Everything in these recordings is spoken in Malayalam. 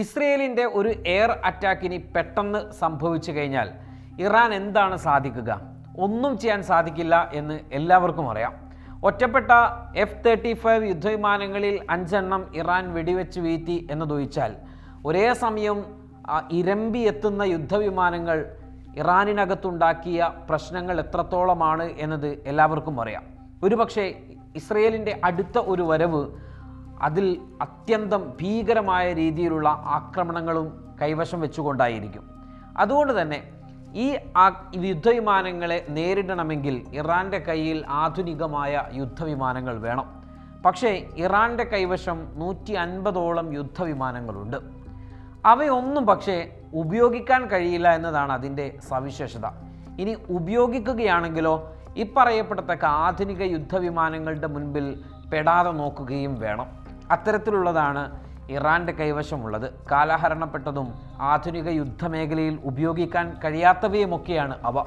ഇസ്രയേലിന്റെ ഒരു എയർ അറ്റാക്ക് ഇനി പെട്ടെന്ന് സംഭവിച്ചു കഴിഞ്ഞാൽ ഇറാൻ എന്താണ് സാധിക്കുക? ഒന്നും ചെയ്യാൻ സാധിക്കില്ല എന്ന് എല്ലാവർക്കും അറിയാം. ഒറ്റപ്പെട്ട എഫ് തേർട്ടി ഫൈവ് യുദ്ധവിമാനങ്ങളിൽ അഞ്ചെണ്ണം ഇറാൻ വെടിവെച്ച് വീഴ്ത്തി എന്നതൊഴിച്ചാൽ ഒരേ സമയം ഇരമ്പി എത്തുന്ന യുദ്ധവിമാനങ്ങൾ ഇറാനിനകത്തുണ്ടാക്കിയ പ്രശ്നങ്ങൾ എത്രത്തോളമാണ് എന്നത് എല്ലാവർക്കും അറിയാം. ഒരുപക്ഷെ ഇസ്രയേലിന്റെ അടുത്ത ഒരു വരവ് അതിൽ അത്യന്തം ഭീകരമായ രീതിയിലുള്ള ആക്രമണങ്ങളും കൈവശം വെച്ചുകൊണ്ടായിരിക്കും. അതുകൊണ്ട് തന്നെ ഈ യുദ്ധവിമാനങ്ങളെ നേരിടണമെങ്കിൽ ഇറാന്റെ കയ്യിൽ ആധുനികമായ യുദ്ധവിമാനങ്ങൾ വേണം. പക്ഷേ ഇറാന്റെ കൈവശം നൂറ്റി അൻപതോളം യുദ്ധവിമാനങ്ങളുണ്ട്. അവയൊന്നും പക്ഷേ ഉപയോഗിക്കാൻ കഴിയില്ല എന്നതാണ് അതിന്റെ സവിശേഷത. ഇനി ഉപയോഗിക്കുകയാണെങ്കിലോ ഇപ്പറയപ്പെടത്തക്ക ആധുനിക യുദ്ധവിമാനങ്ങളുടെ മുൻപിൽ പെടാതെ നോക്കുകയും വേണം. അത്തരത്തിലുള്ളതാണ് ഇറാന്റെ കൈവശമുള്ളത്. കാലഹരണപ്പെട്ടതും ആധുനിക യുദ്ധമേഖലയിൽ ഉപയോഗിക്കാൻ കഴിയാത്തവയുമൊക്കെയാണ് അവ.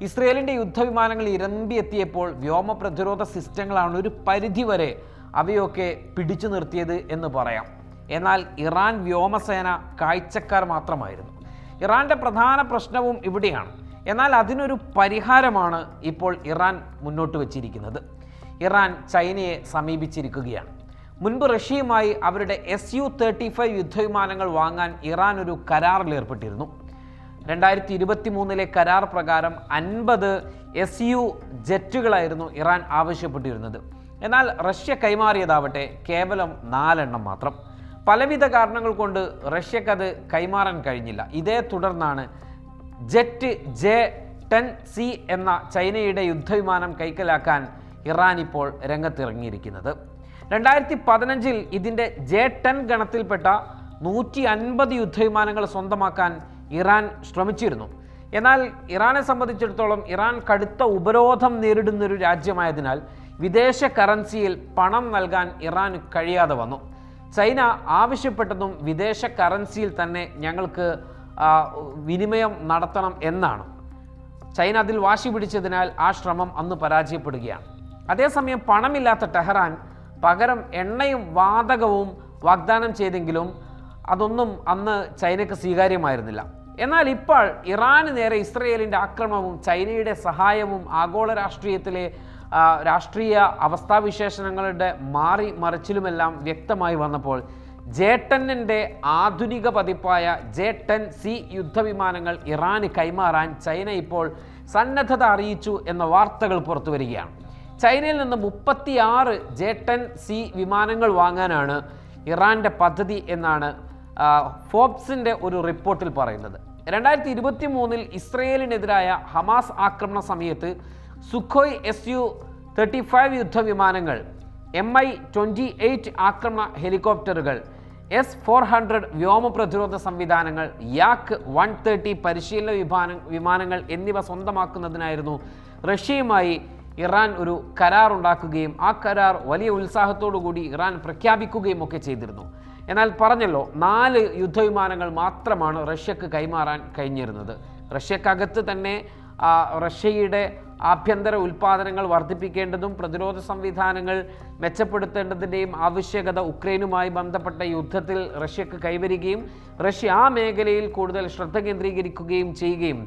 ഇസ്രയേലിന്റെ യുദ്ധവിമാനങ്ങൾ ഇരമ്പിയെത്തിയപ്പോൾ വ്യോമ പ്രതിരോധ സിസ്റ്റങ്ങളാണ് ഒരു പരിധിവരെ അവയൊക്കെ പിടിച്ചു നിർത്തിയത് എന്ന് പറയാം. എന്നാൽ ഇറാൻ വ്യോമസേന കാഴ്ചക്കാർ മാത്രമായിരുന്നു. ഇറാന്റെ പ്രധാന പ്രശ്നവും ഇവിടെയാണ്. എന്നാൽ അതിനൊരു പരിഹാരമാണ് ഇപ്പോൾ ഇറാൻ മുന്നോട്ട് വച്ചിരിക്കുന്നത്. ഇറാൻ ചൈനയെ സമീപിച്ചിരിക്കുകയാണ്. മുൻപ് റഷ്യയുമായി അവരുടെ എസ് യു തേർട്ടി ഫൈവ് യുദ്ധവിമാനങ്ങൾ വാങ്ങാൻ ഇറാൻ ഒരു കരാറിൽ ഏർപ്പെട്ടിരുന്നു. രണ്ടായിരത്തി ഇരുപത്തി മൂന്നിലെ കരാർ പ്രകാരം അൻപത് എസ് യു ജെറ്റുകളായിരുന്നു ഇറാൻ ആവശ്യപ്പെട്ടിരുന്നത്. എന്നാൽ റഷ്യ കൈമാറിയതാവട്ടെ കേവലം നാലെണ്ണം മാത്രം. പലവിധ കാരണങ്ങൾ കൊണ്ട് റഷ്യക്കത് കൈമാറാൻ കഴിഞ്ഞില്ല. ഇതേ തുടർന്നാണ് ജെറ്റ് ജെ ടെൻ സി എന്ന ചൈനയുടെ യുദ്ധവിമാനം കൈക്കലാക്കാൻ ഇറാൻ ഇപ്പോൾ രംഗത്തിറങ്ങിയിരിക്കുന്നത്. രണ്ടായിരത്തി പതിനഞ്ചിൽ ഇതിന്റെ ജെ ടെൻ ഗണത്തിൽപ്പെട്ട നൂറ്റി അൻപത് യുദ്ധവിമാനങ്ങൾ സ്വന്തമാക്കാൻ ഇറാൻ ശ്രമിച്ചിരുന്നു. എന്നാൽ ഇറാനെ സംബന്ധിച്ചിടത്തോളം ഇറാൻ കടുത്ത ഉപരോധം നേരിടുന്നൊരു രാജ്യമായതിനാൽ വിദേശ കറൻസിയിൽ പണം നൽകാൻ ഇറാൻ കഴിയാതെ വന്നു. ചൈന ആവശ്യപ്പെട്ടതും വിദേശ കറൻസിയിൽ തന്നെ ഞങ്ങൾക്ക് വിനിമയം നടത്തണം എന്നാണ്. ചൈന അതിൽ വാശി പിടിച്ചതിനാൽ ആ ശ്രമം അന്ന് പരാജയപ്പെടുകയാണ്. അതേസമയം പണമില്ലാത്ത ടെഹ്റാൻ പകരം എണ്ണയും വാതകവും വാഗ്ദാനം ചെയ്തെങ്കിലും അതൊന്നും അന്ന് ചൈനയ്ക്ക് സ്വീകാര്യമായിരുന്നില്ല. എന്നാൽ ഇപ്പോൾ ഇറാന് നേരെ ഇസ്രയേലിന്റെ ആക്രമണവും ചൈനയുടെ സഹായവും ആഗോള രാഷ്ട്രീയത്തിലെ രാഷ്ട്രീയ അവസ്ഥാവിശേഷണങ്ങളുടെ മാറി മറിച്ചിലുമെല്ലാം വ്യക്തമായി വന്നപ്പോൾ ജെ ടെന്നിന്റെ ആധുനിക പതിപ്പായ ജെ ടെൻ സി യുദ്ധവിമാനങ്ങൾ ഇറാന് കൈമാറാൻ ചൈന ഇപ്പോൾ സന്നദ്ധത അറിയിച്ചു എന്ന വാർത്തകൾ പുറത്തു വരികയാണ്. ചൈനയിൽ നിന്ന് മുപ്പത്തിയാറ് ജെ ടെൻ സി വിമാനങ്ങൾ വാങ്ങാനാണ് ഇറാന്റെ പദ്ധതി എന്നാണ് ഫോബ്സിന്റെ ഒരു റിപ്പോർട്ടിൽ പറയുന്നത്. രണ്ടായിരത്തി ഇരുപത്തി മൂന്നിൽ ഇസ്രയേലിനെതിരായ ഹമാസ് ആക്രമണ സമയത്ത് Sukhoi S U thirty five യുദ്ധവിമാനങ്ങൾ എം ഐ ട്വന്റി എയ്റ്റ് ആക്രമണ ഹെലികോപ്റ്ററുകൾ എസ് ഫോർ ഹൺഡ്രഡ് വ്യോമ പ്രതിരോധ സംവിധാനങ്ങൾ യാക്ക് വൺ തേർട്ടി പരിശീലന വിമാന വിമാനങ്ങൾ എന്നിവ സ്വന്തമാക്കുന്നതിനായിരുന്നു റഷ്യയുമായി ഇറാൻ ഒരു കരാർ ഉണ്ടാക്കുകയും ആ കരാർ വലിയ ഉത്സാഹത്തോടുകൂടി ഇറാൻ പ്രഖ്യാപിക്കുകയും ഒക്കെ ചെയ്തിരുന്നു. എന്നാൽ പറഞ്ഞല്ലോ നാല് യുദ്ധവിമാനങ്ങൾ മാത്രമാണ് റഷ്യക്ക് കൈമാറാൻ കഴിഞ്ഞിരുന്നത്. റഷ്യക്കകത്ത് തന്നെ റഷ്യയുടെ ആഭ്യന്തര ഉൽപ്പാദനങ്ങൾ വർദ്ധിപ്പിക്കേണ്ടതും പ്രതിരോധ സംവിധാനങ്ങൾ മെച്ചപ്പെടുത്തേണ്ടതിന്റെയും ആവശ്യകത ഉക്രൈനുമായി ബന്ധപ്പെട്ട യുദ്ധത്തിൽ റഷ്യക്ക് കൈവരികയും റഷ്യ ആ മേഖലയിൽ കൂടുതൽ ശ്രദ്ധ കേന്ദ്രീകരിക്കുകയും ചെയ്യുകയും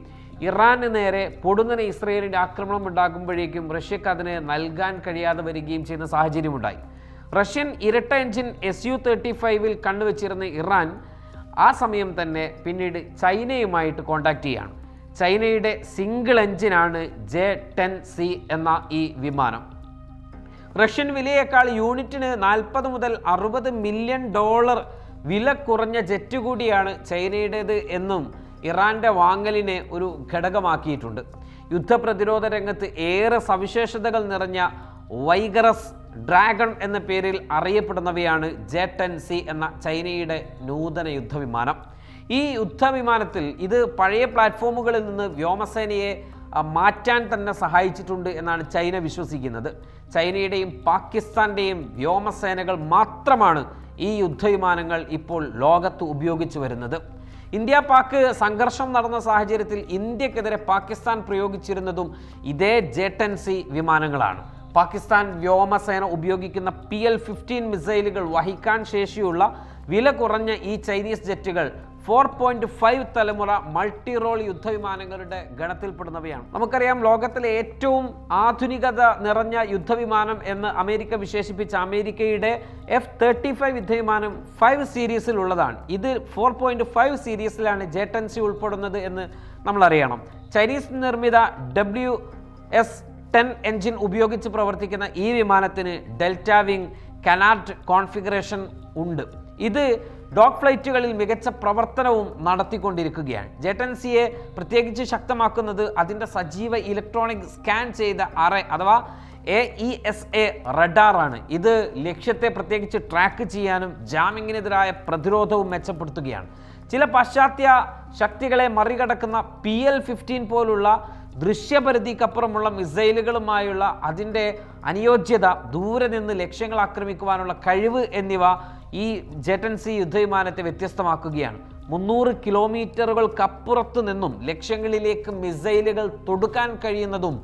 ഇറാന് നേരെ പൊടുന്നനെ ഇസ്രയേലിന്റെ ആക്രമണം ഉണ്ടാകുമ്പോഴേക്കും റഷ്യക്ക് അതിന് നൽകാൻ കഴിയാതെ വരികയും ചെയ്യുന്ന സാഹചര്യമുണ്ടായി. റഷ്യൻ ഇരട്ട എഞ്ചിൻ എസ് യു തേർട്ടി ഫൈവിൽ കണ്ടുവച്ചിരുന്ന ഇറാൻ ആ സമയം തന്നെ പിന്നീട് ചൈനയുമായിട്ട് കോണ്ടാക്ട് ചെയ്യാണ്. ചൈനയുടെ സിംഗിൾ എഞ്ചിനാണ് ജെ ടെൻ സി എന്ന ഈ വിമാനം. റഷ്യൻ വിലയേക്കാൾ യൂണിറ്റിന് നാൽപ്പത് മുതൽ അറുപത് മില്യൺ ഡോളർ വില കുറഞ്ഞ ജെറ്റ് കൂടിയാണ് ചൈനയുടേത് എന്നും ഇറാന്റെ വാങ്ങലിനെ ഒരു ഘടകമാക്കിയിട്ടുണ്ട്. യുദ്ധപ്രതിരോധ രംഗത്ത് ഏറെ സവിശേഷതകൾ നിറഞ്ഞ വൈഗറസ് ഡ്രാഗൺ എന്ന പേരിൽ അറിയപ്പെടുന്നവയാണ് ജെ ടെൻ സി എന്ന ചൈനയുടെ നൂതന യുദ്ധവിമാനം. ഈ യുദ്ധവിമാനത്തിൽ ഇത് പഴയ പ്ലാറ്റ്ഫോമുകളിൽ നിന്ന് വ്യോമസേനയെ മാറ്റാൻ തന്നെ സഹായിച്ചിട്ടുണ്ട് എന്നാണ് ചൈന വിശ്വസിക്കുന്നത്. ചൈനയുടെയും പാകിസ്ഥാന്റെയും വ്യോമസേനകൾ മാത്രമാണ് ഈ യുദ്ധവിമാനങ്ങൾ ഇപ്പോൾ ലോകത്ത് ഉപയോഗിച്ചു വരുന്നത്. ഇന്ത്യ പാക്ക് സംഘർഷം നടന്ന സാഹചര്യത്തിൽ ഇന്ത്യക്കെതിരെ പാകിസ്ഥാൻ പ്രയോഗിച്ചിരുന്നതും ഇതേ ജെ ടെൻ സി വിമാനങ്ങളാണ്. പാകിസ്ഥാൻ വ്യോമസേന ഉപയോഗിക്കുന്ന പി എൽ ഫിഫ്റ്റീൻ മിസൈലുകൾ വഹിക്കാൻ ശേഷിയുള്ള വില കുറഞ്ഞ ഈ ചൈനീസ് ജെറ്റുകൾ ഫോർ പോയിന്റ് ഫൈവ് തലമുറ മൾട്ടി റോൾ യുദ്ധവിമാനങ്ങളുടെ ഗണത്തിൽപ്പെടുന്നവയാണ്. നമുക്കറിയാം ലോകത്തിലെ ഏറ്റവും ആധുനികത നിറഞ്ഞ യുദ്ധവിമാനം എന്ന് അമേരിക്ക വിശേഷിപ്പിച്ച അമേരിക്കയുടെ എഫ് തേർട്ടി ഫൈവ് യുദ്ധവിമാനം ഫൈവ് സീരീസിലുള്ളതാണ്. ഇത് ഫോർ പോയിന്റ് ഫൈവ് സീരീസിലാണ് ജേട്ടൻസി ഉൾപ്പെടുന്നത് എന്ന് നമ്മൾ അറിയണം ചൈനീസ് നിർമ്മിത ഡബ്ല്യു എസ് ടെൻ എഞ്ചിൻ ഉപയോഗിച്ച് പ്രവർത്തിക്കുന്ന ഈ വിമാനത്തിന് ഡെൽറ്റ വിങ് കനാർഡ് കോൺഫിഗറേഷൻ ഉണ്ട്. ഇത് ഡോഗ് ഫ്ലൈറ്റുകളിൽ മികച്ച പ്രവർത്തനവും നടത്തിക്കൊണ്ടിരിക്കുകയാണ്. ജെറ്റൻസിയെ പ്രത്യേകിച്ച് ശക്തമാക്കുന്നത് അതിന്റെ സജീവ ഇലക്ട്രോണിക് സ്കാൻ ചെയ്ത അറേ അഥവാ എ ഇ എസ് എ റഡാറാണ്. ഇത് ലക്ഷ്യത്തെ പ്രത്യേകിച്ച് ട്രാക്ക് ചെയ്യാനും ജാമിങ്ങിനെതിരായ പ്രതിരോധവും മെച്ചപ്പെടുത്തുകയാണ്. ചില പാശ്ചാത്യ ശക്തികളെ മറികടക്കുന്ന പി എൽ ഫിഫ്റ്റീൻ പോലുള്ള ദൃശ്യപരിധിക്കപ്പുറമുള്ള മിസൈലുകളുമായുള്ള അതിന്റെ അനുയോജ്യത ദൂരെ നിന്ന് ലക്ഷ്യങ്ങൾ ആക്രമിക്കുവാനുള്ള കഴിവ് എന്നിവ ഈ ജെറ്റൻസി യുദ്ധവിമാനത്തെ വ്യത്യസ്തമാക്കുകയാണ്. മുന്നൂറ് കിലോമീറ്ററുകൾക്കപ്പുറത്ത് നിന്നും ലക്ഷ്യങ്ങളിലേക്ക് മിസൈലുകൾ തൊടുക്കാൻ കഴിയുന്നതും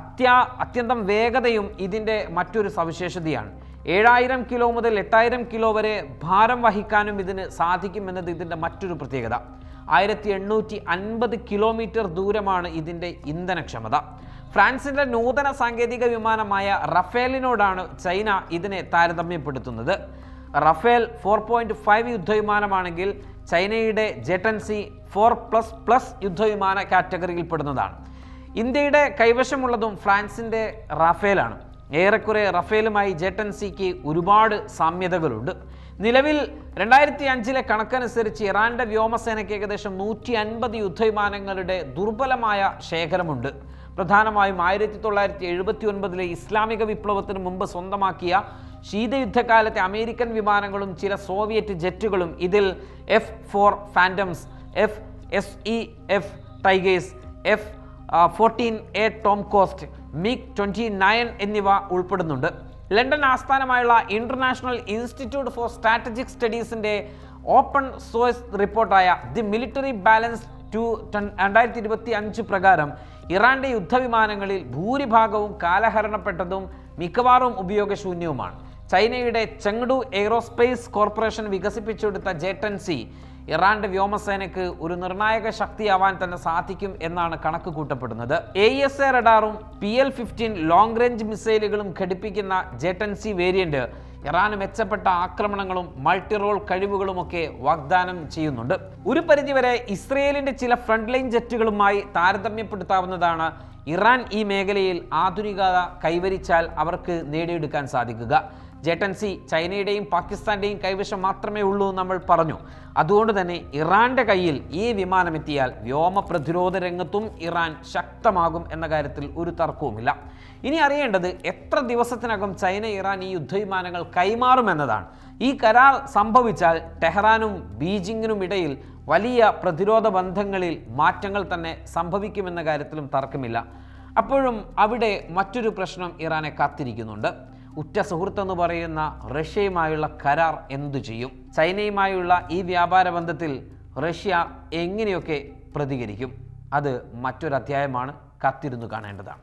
അത്യാ അത്യന്തം വേഗതയും ഇതിന്റെ മറ്റൊരു സവിശേഷതയാണ്. ഏഴായിരം കിലോ മുതൽ എട്ടായിരം കിലോ വരെ ഭാരം വഹിക്കാനും ഇതിന് സാധിക്കുമെന്നത് ഇതിന്റെ മറ്റൊരു പ്രത്യേകത. ആയിരത്തി എണ്ണൂറ്റി അൻപത് കിലോമീറ്റർ ദൂരമാണ് ഇതിന്റെ ഇന്ധനക്ഷമത. ഫ്രാൻസിന്റെ നൂതന സാങ്കേതിക വിമാനമായ റഫേലിനോടാണ് ചൈന ഇതിനെ താരതമ്യപ്പെടുത്തുന്നത്. റഫേൽ ഫോർ പോയിന്റ് ഫൈവ് യുദ്ധവിമാനമാണെങ്കിൽ ചൈനയുടെ J ten C four plus plus യുദ്ധവിമാന കാറ്റഗറിയിൽപ്പെടുന്നതാണ്. ഇന്ത്യയുടെ കൈവശമുള്ളതും ഫ്രാൻസിന്റെ റഫേലാണ്. ഏറെക്കുറെ റഫേലുമായി ജെറ്റൻസിക്ക് ഒരുപാട് സാമ്യതകളുണ്ട്. നിലവിൽ രണ്ടായിരത്തി അഞ്ചിലെ കണക്കനുസരിച്ച് ഇറാന്റെ വ്യോമസേനയ്ക്ക് ഏകദേശം നൂറ്റി അൻപത് യുദ്ധവിമാനങ്ങളുടെ ദുർബലമായ ശേഖരമുണ്ട്. പ്രധാനമായും ആയിരത്തി തൊള്ളായിരത്തി എഴുപത്തി ഒൻപതിലെ ഇസ്ലാമിക വിപ്ലവത്തിന് മുമ്പ് സ്വന്തമാക്കിയ ശീതയുദ്ധകാലത്തെ അമേരിക്കൻ വിമാനങ്ങളും ചില സോവിയറ്റ് ജെറ്റുകളും ഇതിൽ F four Phantoms F S E F Tigers F fourteen A Tomcat MiG twenty nine എന്നിവ ഉൾപ്പെടുന്നുണ്ട്. ലണ്ടൻ ആസ്ഥാനമായുള്ള ഇന്റർനാഷണൽ ഇൻസ്റ്റിറ്റ്യൂട്ട് ഫോർ സ്ട്രാറ്റജിക് സ്റ്റഡീസിന്റെ ഓപ്പൺ സോഴ്സ് റിപ്പോർട്ടായ ദി മിലിറ്ററി ബാലൻസ് ടു രണ്ടായിരത്തി ഇരുപത്തി അഞ്ച് പ്രകാരം ഇറാന്റെ യുദ്ധവിമാനങ്ങളിൽ ഭൂരിഭാഗവും കാലഹരണപ്പെട്ടതും മിക്കവാറും ഉപയോഗശൂന്യവുമാണ്. ചൈനയുടെ ചെങ്ഡു എയ്റോസ്പേസ് കോർപ്പറേഷൻ വികസിപ്പിച്ചെടുത്ത ജെറ്റൻസി ഇറാന്റെ വ്യോമസേനയ്ക്ക് ഒരു നിർണായക ശക്തിയാവാൻ തന്നെ സാധിക്കും എന്നാണ് കണക്ക് കൂട്ടപ്പെടുന്നത് A S A റഡാറും P L fifteen long range മിസൈലുകളും ഘടിപ്പിക്കുന്ന ജെറ്റൻസി വേരിയന്റ് ഇറാന് മെച്ചപ്പെട്ട ആക്രമണങ്ങളും മൾട്ടി റോൾ കഴിവുകളുമൊക്കെ വാഗ്ദാനം ചെയ്യുന്നുണ്ട്. ഒരു പരിധിവരെ ഇസ്രയേലിന്റെ ചില ഫ്രണ്ട് ലൈൻ ജെറ്റുകളുമായി താരതമ്യപ്പെടുത്താവുന്നതാണ് ഇറാൻ ഈ മേഖലയിൽ ആധുനികത കൈവരിച്ചാൽ അവർക്ക് നേടിയെടുക്കാൻ സാധിക്കുക. ജെറ്റൻസി ചൈനയുടെയും പാകിസ്ഥാന്റെയും കൈവശം മാത്രമേ ഉള്ളൂ നമ്മൾ പറഞ്ഞു. അതുകൊണ്ട് തന്നെ ഇറാന്റെ കയ്യിൽ ഈ വിമാനമെത്തിയാൽ വ്യോമ പ്രതിരോധ രംഗത്തും ഇറാൻ ശക്തമാകും എന്ന കാര്യത്തിൽ ഒരു തർക്കവുമില്ല. ഇനി അറിയേണ്ടത് എത്ര ദിവസത്തിനകം ചൈന ഇറാൻ ഈ യുദ്ധവിമാനങ്ങൾ കൈമാറുമെന്നതാണ് ഈ കരാർ സംഭവിച്ചാൽ ടെഹ്റാനും ബീജിംഗിനും ഇടയിൽ വലിയ പ്രതിരോധ ബന്ധങ്ങളിൽ മാറ്റങ്ങൾ തന്നെ സംഭവിക്കുമെന്ന കാര്യത്തിലും തർക്കമില്ല. അപ്പോഴും അവിടെ മറ്റൊരു പ്രശ്നം ഇറാനെ കാത്തിരിക്കുന്നുണ്ട്. ഉറ്റ സുഹൃത്തെന്ന് പറയുന്ന റഷ്യയുമായുള്ള കരാർ എന്തു ചെയ്യും? ചൈനയുമായുള്ള ഈ വ്യാപാര ബന്ധത്തിൽ റഷ്യ എങ്ങനെയൊക്കെ പ്രതികരിക്കും? അത് മറ്റൊരു അധ്യായമാണ് കാത്തിരുന്നു കാണേണ്ടതാണ്.